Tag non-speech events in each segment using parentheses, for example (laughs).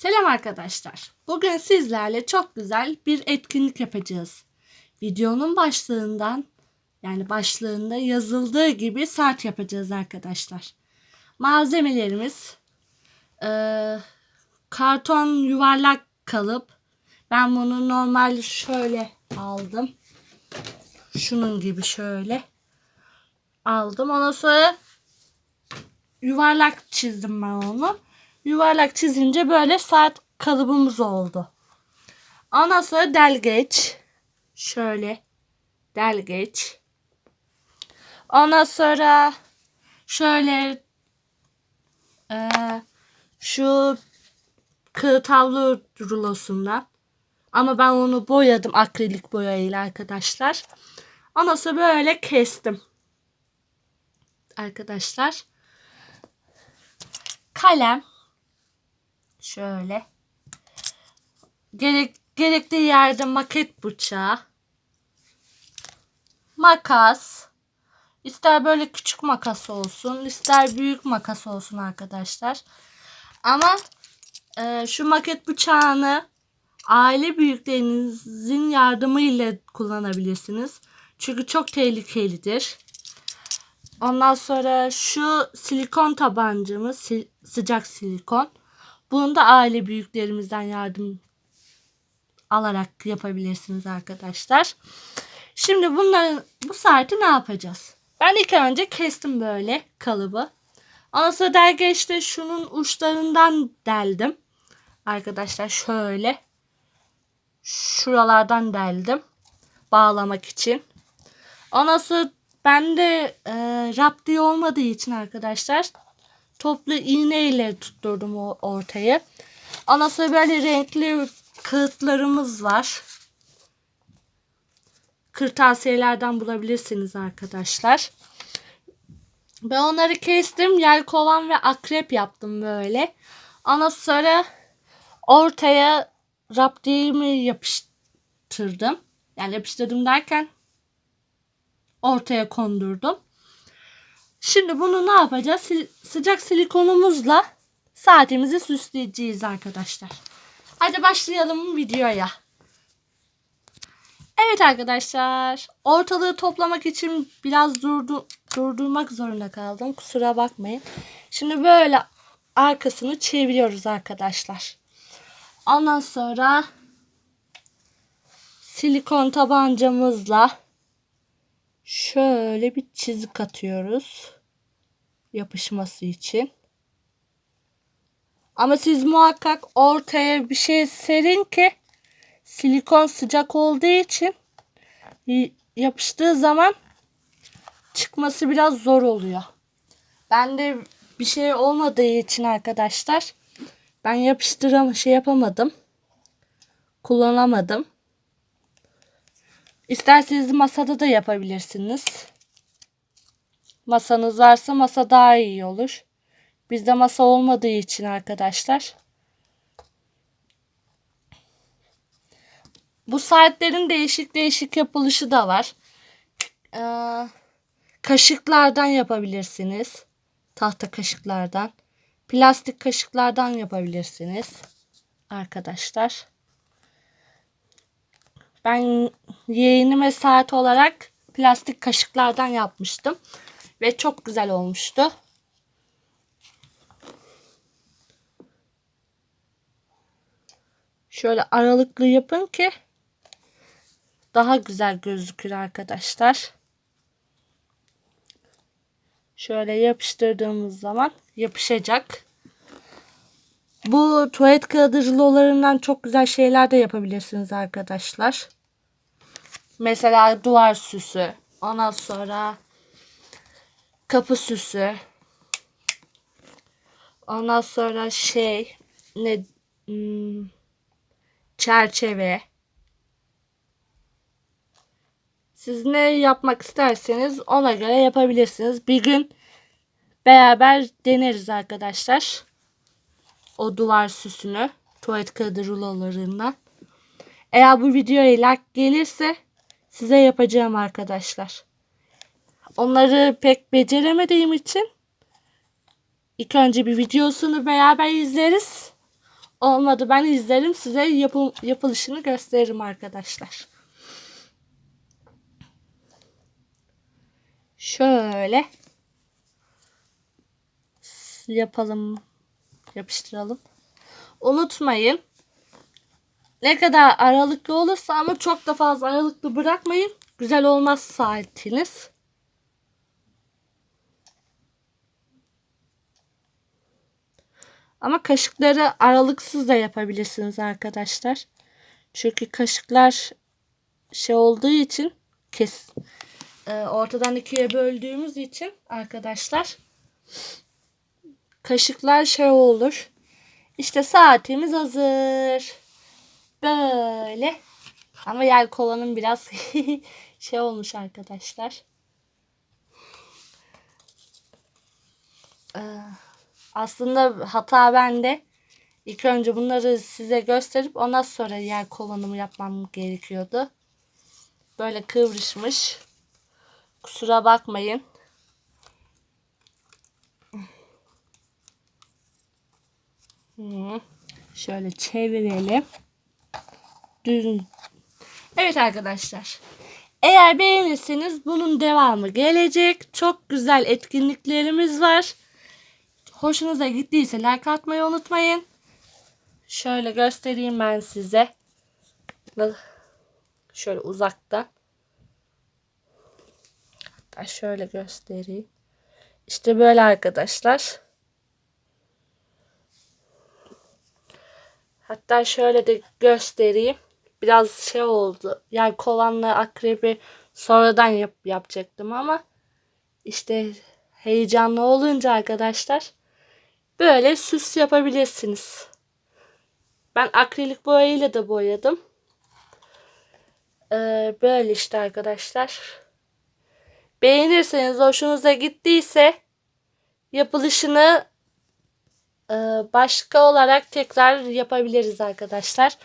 Selam arkadaşlar. Bugün sizlerle çok güzel bir etkinlik yapacağız. Videonun başlığından yani başlığında yazıldığı gibi saat yapacağız arkadaşlar. Malzemelerimiz eee, karton yuvarlak kalıp ben bunu normal şöyle aldım. Şunun gibi şöyle aldım. Ondan sonra yuvarlak çizdim ben onu. Yuvarlak çizince böyle saat kalıbımız oldu. Ondan sonra delgeç. Şöyle delgeç. Ondan sonra şöyle eee, şu kağıt havlu rulosundan. Ama ben onu boyadım akrilik boyayla arkadaşlar. Ondan sonra böyle kestim. Arkadaşlar. Kalem. Şöyle. Gerek, gerekli yerde maket bıçağı. Makas. İster böyle küçük makas olsun, ister büyük makas olsun arkadaşlar. Ama e, şu maket bıçağını aile büyüklerinizin yardımıyla kullanabilirsiniz. Çünkü çok tehlikelidir. Ondan sonra şu silikon tabancamız si- sıcak silikon. Bunu da aile büyüklerimizden yardım alarak yapabilirsiniz arkadaşlar. Şimdi bunların bu saati ne yapacağız? Ben ilk önce kestim böyle kalıbı. Ondan sonra dergeçte şunun uçlarından deldim. Arkadaşlar şöyle. Şuralardan deldim. Bağlamak için. Ondan sonra bende e, raptiye olmadığı için arkadaşlar toplu iğne ile tutturdum o ortayı. Ondan sonra böyle renkli kağıtlarımız var. Kırtasiyelerden bulabilirsiniz arkadaşlar. Ben onları kestim. Yelkovan ve akrep yaptım böyle. Ondan sonra ortaya raptiyemi yapıştırdım. Yani yapıştırdım derken ortaya kondurdum. Şimdi bunu ne yapacağız? Sil- sıcak silikonumuzla saatimizi süsleyeceğiz arkadaşlar. Hadi başlayalım videoya. Evet arkadaşlar. Ortalığı toplamak için biraz durdu, durdurmak zorunda kaldım. Kusura bakmayın. Şimdi böyle arkasını çeviriyoruz arkadaşlar. Ondan sonra silikon tabancamızla şöyle bir çizik atıyoruz. Yapışması için. Ama siz muhakkak ortaya bir şey serin ki silikon sıcak olduğu için yapıştığı zaman çıkması biraz zor oluyor. Ben de bir şey olmadığı için arkadaşlar ben yapıştıram şey yapamadım. Kullanamadım. İsterseniz masada da yapabilirsiniz. Masanız varsa masa daha iyi olur. Bizde masa olmadığı için arkadaşlar. Bu saatlerin değişik değişik yapılışı da var. Ee, kaşıklardan yapabilirsiniz. Tahta kaşıklardan. Plastik kaşıklardan yapabilirsiniz. Arkadaşlar. Ben yeğenime saat olarak plastik kaşıklardan yapmıştım. Ve çok güzel olmuştu. Şöyle aralıklı yapın ki daha güzel gözükür arkadaşlar. Şöyle yapıştırdığımız zaman yapışacak. Bu tuvalet kağıdı rulolarından çok güzel şeyler de yapabilirsiniz arkadaşlar. Mesela duvar süsü. Ondan sonra kapı süsü. Ondan sonra şey ne hmm, çerçeve. Siz ne yapmak isterseniz ona göre yapabilirsiniz. Bir gün beraber deneriz arkadaşlar. O duvar süsünü tuvalet kağıdı rulolarından. Eğer bu videoya like gelirse size yapacağım arkadaşlar. Onları pek beceremediğim için ilk önce bir videosunu beraber izleriz. Olmadı ben izlerim size yapım, yapılışını gösteririm arkadaşlar. Şöyle yapalım. Yapıştıralım. Unutmayın. Ne kadar aralıklı olursa ama çok da fazla aralıklı bırakmayın. Güzel olmaz saatiniz. Ama kaşıkları aralıksız da yapabilirsiniz arkadaşlar. Çünkü kaşıklar şey olduğu için kes e, ortadan ikiye böldüğümüz için arkadaşlar kaşıklar şey olur. İşte saatimiz hazır. Böyle. Ama yer kovanın biraz (laughs) şey olmuş arkadaşlar. Ee, aslında hata bende. İlk önce bunları size gösterip ondan sonra yer kovanımı yapmam gerekiyordu. Böyle kıvrışmış. Kusura bakmayın. Şöyle çevirelim. Düz. Evet arkadaşlar. Eğer beğenirseniz bunun devamı gelecek. Çok güzel etkinliklerimiz var. Hoşunuza gittiyse like atmayı unutmayın. Şöyle göstereyim ben size. Şöyle uzaktan. Hatta şöyle göstereyim. İşte böyle arkadaşlar. Hatta şöyle de göstereyim. Biraz şey oldu. Yani kovanla akrebi sonradan yap yapacaktım ama işte heyecanlı olunca arkadaşlar böyle süs yapabilirsiniz. Ben akrilik boyayla da boyadım. Ee, böyle işte arkadaşlar. Beğenirseniz hoşunuza gittiyse yapılışını e, başka olarak tekrar yapabiliriz arkadaşlar.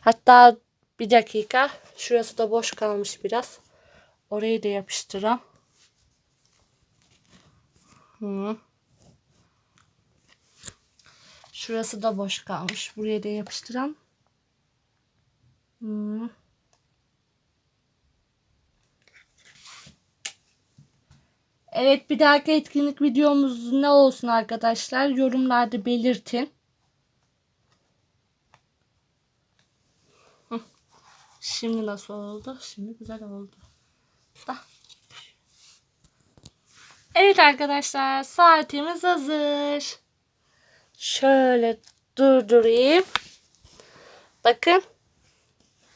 Hatta bir dakika. Şurası da boş kalmış biraz. Orayı da yapıştıram. Hı. Şurası da boş kalmış. Buraya da yapıştıram. Hı. Evet bir dahaki etkinlik videomuz ne olsun arkadaşlar yorumlarda belirtin. Şimdi nasıl oldu? Şimdi güzel oldu. Da. Evet arkadaşlar saatimiz hazır. Şöyle durdurayım. Bakın.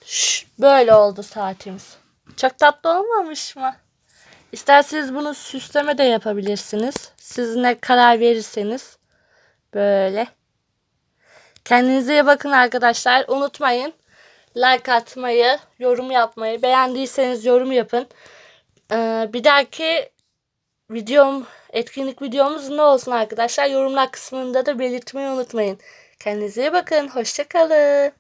Şş, böyle oldu saatimiz. Çok tatlı olmamış mı? İsterseniz bunu süsleme de yapabilirsiniz. Siz ne karar verirseniz. Böyle. Kendinize iyi bakın arkadaşlar. Unutmayın. Like atmayı, yorum yapmayı. Beğendiyseniz yorum yapın. Ee, bir dahaki videom, etkinlik videomuz ne olsun arkadaşlar? Yorumlar kısmında da belirtmeyi unutmayın. Kendinize iyi bakın. Hoşçakalın.